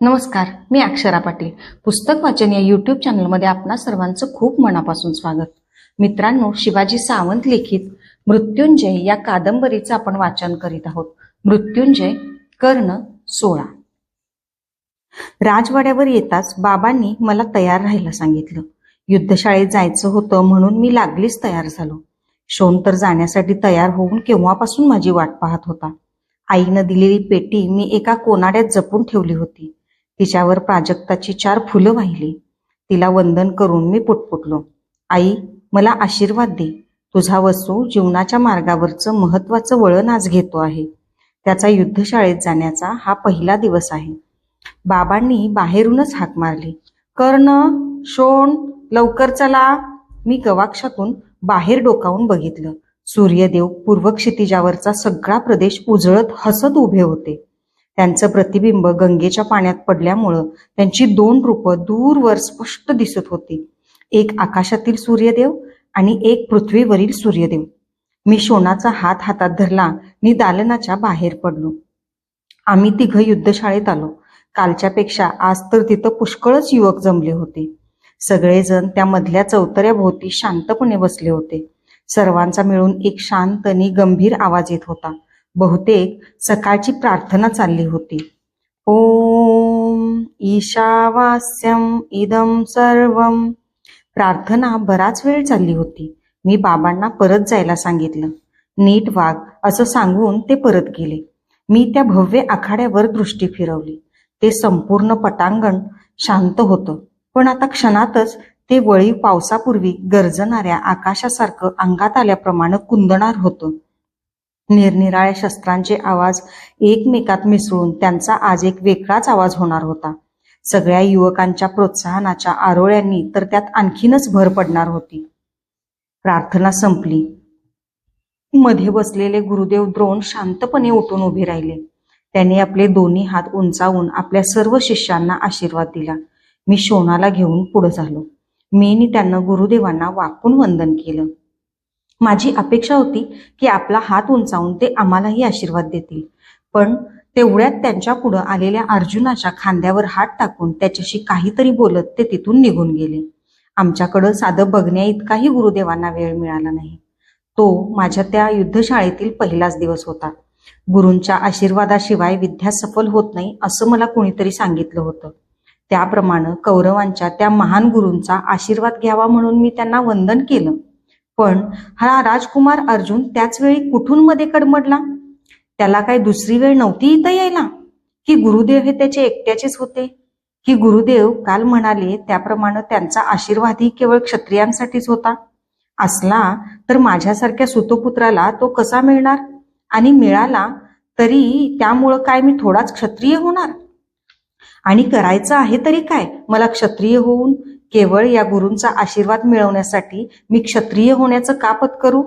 नमस्कार मी अक्षरा पाटील. पुस्तक वाचन या युट्यूब चॅनलमध्ये आपणा सर्वांचं खूप मनापासून स्वागत. मित्रांनो शिवाजी सावंत लिखित मृत्युंजय या कादंबरीचं आपण वाचन करीत आहोत. मृत्युंजय कर्ण सोळा. राजवाड्यावर येताच बाबांनी मला तयार राहायला सांगितलं. युद्धशाळेत जायचं होतं म्हणून मी लागलीच तयार झालो. शोन तर जाण्यासाठी तयार होऊन केव्हापासून माझी वाट पाहत होता. आईनं दिलेली पेटी मी एका कोनाड्यात जपून ठेवली होती. तिच्यावर प्राजक्ताची चार फुलं वाहिली. तिला वंदन करून मी पुटपुटलो. आई मला आशीर्वाद दे. तुझा वसू जीवनाच्या मार्गावरचं महत्वाचं वळण आज घेतो आहे. त्याचा युद्धशाळेत जाण्याचा हा पहिला दिवस आहे. बाबांनी बाहेरूनच हाक मारली. कर्ण शोण लवकर चला. मी गवाक्षातून बाहेर डोकावून बघितलं. सूर्यदेव पूर्व क्षितिजावरचा सगळा प्रदेश उजळत हसत उभे होते. त्यांचं प्रतिबिंब गंगेच्या पाण्यात पडल्यामुळं त्यांची दोन रूपं दूरवर स्पष्ट दिसत होती. एक आकाशातील सूर्यदेव आणि एक पृथ्वीवरील सूर्यदेव. मी शोणाचा हात हातात धरला मी दालनाच्या बाहेर पडलो. आम्ही तिघं युद्धशाळेत आलो. कालच्यापेक्षा आज तर तिथं पुष्कळच युवक जमले होते. सगळेजण त्या मधल्या चौतऱ्याभोवती शांतपणे बसले होते. सर्वांचा मिळून एक शांत आणि गंभीर आवाज येत होता. बहुतेक सकाळची प्रार्थना चालली होती. ओम ईशावास्यम इदम सर्व. प्रार्थना बराच वेळ चालली होती. मी बाबांना परत जायला सांगितलं. नीट वाघ असं सांगून ते परत गेले. मी त्या भव्य आखाड्यावर दृष्टी फिरवली. ते संपूर्ण पटांगण शांत होतं. पण आता क्षणातच ते वळी पावसापूर्वी गरजणाऱ्या आकाशासारखं अंगात आल्याप्रमाणे कुंदणार होतं. निरनिराळ्या शस्त्रांचे आवाज एकमेकात मिसळून त्यांचा आज एक वेगळाच आवाज होणार होता. सगळ्या युवकांच्या प्रोत्साहनाच्या आरोळ्यांनी तर त्यात आणखीनच भर पडणार होती. प्रार्थना संपली. मध्ये बसलेले गुरुदेव द्रोण शांतपणे उठून उभे राहिले. त्याने आपले दोन्ही हात उंचावून आपल्या सर्व शिष्यांना आशीर्वाद दिला. मी शोणाला घेऊन पुढे झालो. मीनी त्यांना गुरुदेवांना वाकून वंदन केलं. माझी अपेक्षा होती की आपला हात उंचावून ते आम्हालाही आशीर्वाद देतील. पण तेवढ्यात त्यांच्या पुढं आलेल्या अर्जुनाच्या खांद्यावर हात टाकून त्याच्याशी काहीतरी बोलत ते तिथून निघून गेले. आमच्याकडं साधं बघण्या इतकाही गुरुदेवांना वेळ मिळाला नाही. तो माझ्या त्या युद्धशाळेतील पहिलाच दिवस होता. गुरूंच्या आशीर्वादाशिवाय विद्या सफल होत नाही असं मला कुणीतरी सांगितलं होतं. त्याप्रमाणे कौरवांच्या त्या महान गुरूंचा आशीर्वाद घ्यावा म्हणून मी त्यांना वंदन केलं. पण हा राजकुमार अर्जुन त्याच वेळी कुठून मध्ये कडमडला? त्याला काय दुसरी वेळ नव्हती इथं यायला? की गुरुदेव हे त्याचे एकट्याचेच होते? की गुरुदेव काल म्हणाले त्याप्रमाणे त्यांचा आशीर्वादही केवळ क्षत्रियांसाठीच होता? असला तर माझ्यासारख्या सुतपुत्राला तो कसा मिळणार? आणि मिळाला तरी त्यामुळं काय मी थोडाच क्षत्रिय होणार? आणि करायचं आहे तरी काय? मला क्षत्रिय होऊन केवळ या गुरूंचा आशीर्वाद मिळवण्यासाठी मी क्षत्रिय होण्याचं का पत्करू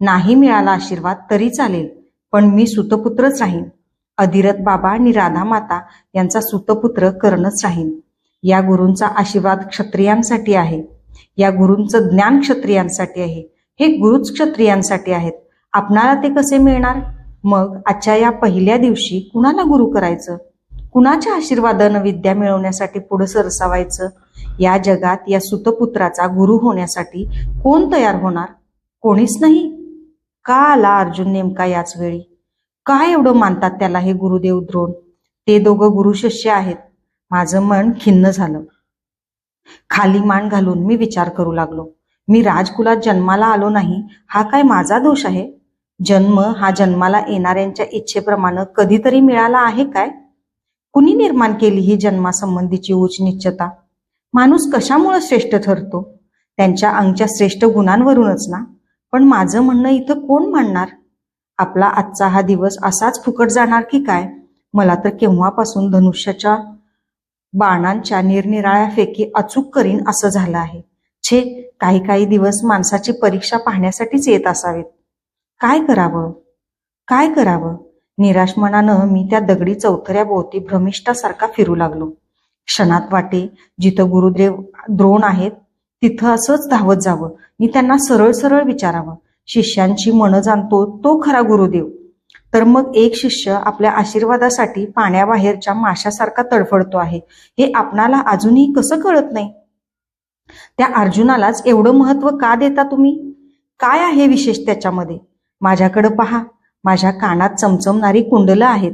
नाही मिळाला आशीर्वाद तरी चालेल पण मी सुतपुत्रच राहीन. अधिरथ बाबा आणि राधा माता यांचा सुतपुत्र करणच राहीन. या गुरूंचा आशीर्वाद क्षत्रियांसाठी आहे. या गुरूंचं ज्ञान क्षत्रियांसाठी आहे. हे गुरुच क्षत्रियांसाठी आहेत. आपणाला ते कसे मिळणार? मग आजच्या या पहिल्या दिवशी कुणाला गुरु करायचं? कुणाच्या आशीर्वादानं विद्या मिळवण्यासाठी पुढे सरसावायचं? या जगात या सुतपुत्राचा गुरु होण्यासाठी कोण तयार होणार? कोणीच नाही. का आला अर्जुन नेमका याच वेळी? का एवढं मानतात त्याला हे गुरुदेव द्रोण? ते दोघं गुरु शिष्य आहेत. माझं मन खिन्न झालं. खाली मान घालून मी विचार करू लागलो. मी राजकुलात जन्माला आलो नाही. हा काय माझा दोष आहे? जन्म हा जन्माला येणाऱ्यांच्या इच्छेप्रमाणे कधीतरी मिळाला आहे काय? कुणी निर्माण केली ही जन्मासंबंधीची उच्च निश्चता माणूस कशामुळे श्रेष्ठ ठरतो? त्यांच्या अंगच्या श्रेष्ठ गुणांवरूनच ना? पण माझं म्हणणं इथं कोण मांडणार? आपला आजचा हा दिवस असाच फुकट जाणार की काय? मला तर केव्हापासून धनुष्याच्या बाणांच्या निरनिराळ्या फेकी अचूक करीन असं झालं आहे. छे काही काही दिवस माणसाची परीक्षा पाहण्यासाठीच येत असावेत. काय करावं? काय करावं? निराश मनानं मी त्या दगडी चौथऱ्याभोवती भ्रमिष्ठासारखा फिरू लागलो. क्षणात वाटे. जिथं गुरुदेव द्रोण आहेत तिथं असंच धावत जावं. मी त्यांना सरळ सरळ विचारावं. शिष्यांची मनं जाणतो तो खरा गुरुदेव. तर मग एक शिष्य आपल्या आशीर्वादासाठी पाण्याबाहेरच्या माशासारखा तडफडतो आहे. हे आपणाला अजूनही कसं कळत नाही? त्या अर्जुनालाच एवढं महत्त्व का देता तुम्ही? काय आहे विशेष त्याच्यामध्ये? माझ्याकडे पहा. माझ्या कानात चमचमणारी कुंडलं आहेत.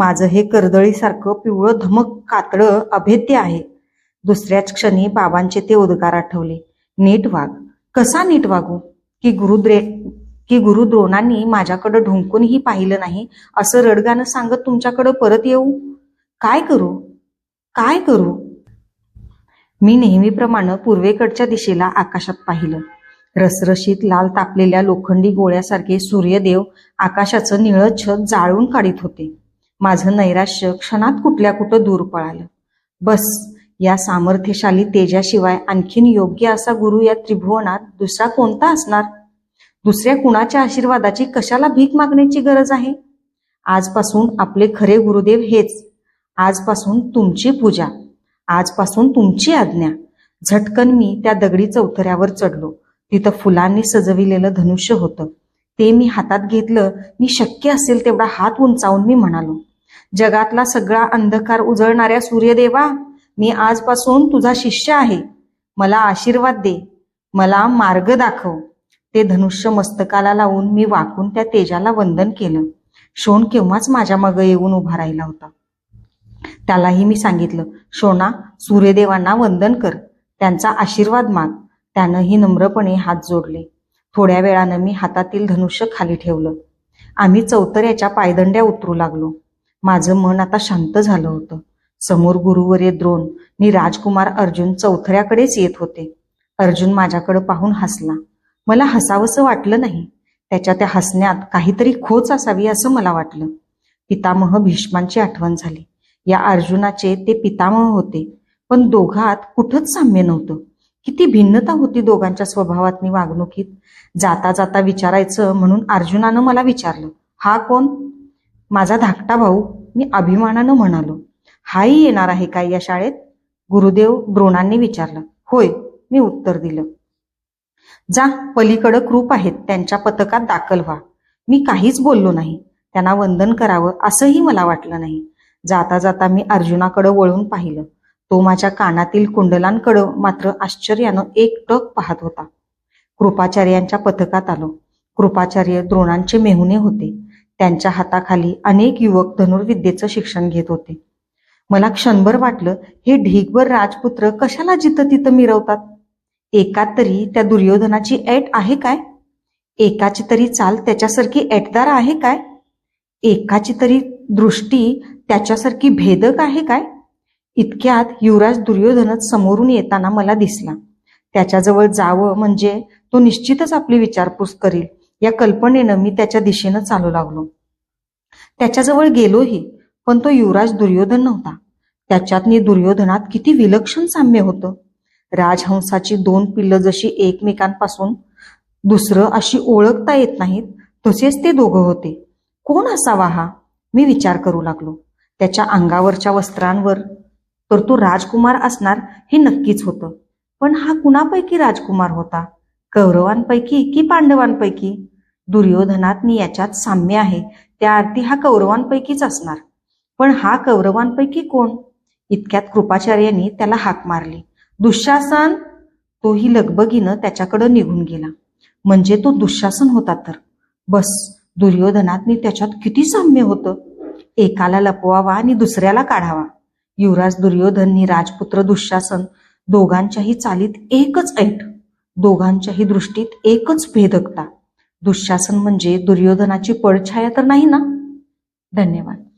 माझं हे कर्दळीसारखं पिवळं धमक कातळं अभेद्य आहे. दुसऱ्याच क्षणी बाबांचे ते उद्गार आठवले. नीट वाग. कसा नीट वागू? की गुरुद्रे की गुरु द्रोणांनी माझ्याकडे ढुंकूनही पाहिलं नाही असं रडगाणं सांगत तुमच्याकडं परत येऊ? काय करू? काय करू? मी नेहमीप्रमाणे पूर्वेकडच्या दिशेला आकाशात पाहिलं. रसरशीत लाल तापलेल्या लोखंडी गोळ्यासारखे सूर्यदेव आकाशाचं निळं छत जाळून काढीत होते. माझं नैराश्य क्षणात कुठल्या कुठं दूर पळालं. बस या सामर्थ्यशाली तेजाशिवाय आणखीन योग्य असा गुरु या त्रिभुवनात दुसरा कोणता असणार? दुसऱ्या कुणाच्या आशीर्वादाची कशाला भीक मागण्याची गरज आहे? आजपासून आपले खरे गुरुदेव हेच. आजपासून तुमची पूजा. आजपासून तुमची आज्ञा. झटकन मी त्या दगडी चौथऱ्यावर चढलो. तिथं फुलांनी सजविलेलं धनुष्य होतं. ते मी हातात घेतलं. मी शक्य असेल तेवढा हात उंचावून मी म्हणालो जगातला सगळा अंधकार उजळणाऱ्या सूर्यदेवा मी आजपासून तुझा शिष्य आहे. मला आशीर्वाद दे. मला मार्ग दाखव. ते धनुष्य मस्तकाला लावून मी वाकून त्या तेजाला वंदन केलं. शोण केव्हाच माझ्या मग येऊन उभा राहिला होता. त्यालाही मी सांगितलं शोना सूर्यदेवांना वंदन कर. त्यांचा आशीर्वाद माग. त्यानंही नम्रपणे हात जोडले. थोड्या वेळानं मी हातातील धनुष्य खाली ठेवलं. आम्ही चौतऱ्याच्या पायदंड्या उतरू लागलो. माझं मन आता शांत झालं होतं. समोर गुरुवर्य द्रोण. मी राजकुमार अर्जुन चौथऱ्याकडेच येत होते. अर्जुन माझ्याकडे पाहून हसला. मला हसावंसं वाटलं नाही. त्याच्या त्या हसण्यात काहीतरी खोच असावी असं मला वाटलं. पितामह भीष्मांची आठवण झाली. या अर्जुनाचे ते पितामह होते. पण दोघात कुठंच साम्य नव्हतं. किती भिन्नता होती दोघांच्या स्वभावातनी वागणुकीत. जाता जाता विचारायचं म्हणून अर्जुनानं मला विचारलं हा कोण? माझा धाकटा भाऊ मी अभिमानानं म्हणालो हाही येणार आहे काय या शाळेत? गुरुदेव द्रोणांनी विचारलं होय मी उत्तर दिलं. जा पलीकडं कृप आहेत त्यांच्या पथकात दाखल व्हा. मी काहीच बोललो नाही. त्यांना वंदन करावं असंही मला वाटलं नाही. जाता जाता मी अर्जुनाकडं वळून पाहिलं. तो माझ्या कानातील कुंडलांकडं मात्र आश्चर्यानं एक टक पाहत होता. कृपाचार्यांच्या पथकात आलो. कृपाचार्य द्रोणांचे मेहुणे होते. त्यांच्या हाताखाली अनेक युवक धनुर्विद्येचं शिक्षण घेत होते. मला क्षणभर वाटलं हे ढीगभर राजपुत्र कशाला जिथं तिथं मिरवतात? एकात तरी त्या दुर्योधनाची ऐट आहे काय? एकाची तरी चाल त्याच्यासारखी ऐटदार आहे काय? एकाची तरी दृष्टी त्याच्यासारखी भेदक आहे काय? इतक्यात युवराज दुर्योधनच समोरून येताना मला दिसला. त्याच्याजवळ जावं म्हणजे तो निश्चितच आपली विचारपूस करील. या कल्पनेनं मी त्याच्या दिशेनं चालू लागलो. त्याच्याजवळ गेलोही पण तो युवराज दुर्योधन नव्हता. त्याच्यातनी दुर्योधनात किती विलक्षण साम्य होतं. राजहंसाची दोन पिल्लं जशी एकमेकांपासून दुसरं अशी ओळखता येत नाहीत तसेच ते दोघं होते. कोण असावा हा? मी विचार करू लागलो. त्याच्या अंगावरच्या वस्त्रांवर तर तो राजकुमार असणार हे नक्कीच होतं. पण हा कुणापैकी राजकुमार होता? कौरवांपैकी की पांडवांपैकी? दुर्योधनातनी याच्यात साम्य आहे. त्या अर्थी हा कौरवांपैकीच असणार. पण हा कौरवांपैकी कोण? इतक्यात कृपाचार्यांनी त्याला हाक मारली. दुःशासन? तोही लगबगीनं त्याच्याकडं निघून गेला. म्हणजे तो दुःशासन होता तर. बस दुर्योधनातनी त्याच्यात किती साम्य होतं? एकाला लपवावा आणि दुसऱ्याला काढावा. युवराज दुर्योधननी राजपुत्र दुःशासन दोघांच्याही चालीत एकच ऐट. दोघांच्याही दृष्टीत एकच भेदकता दुःशासन म्हणजे दुर्योधनाची पडछाया तर नाही ना? धन्यवाद.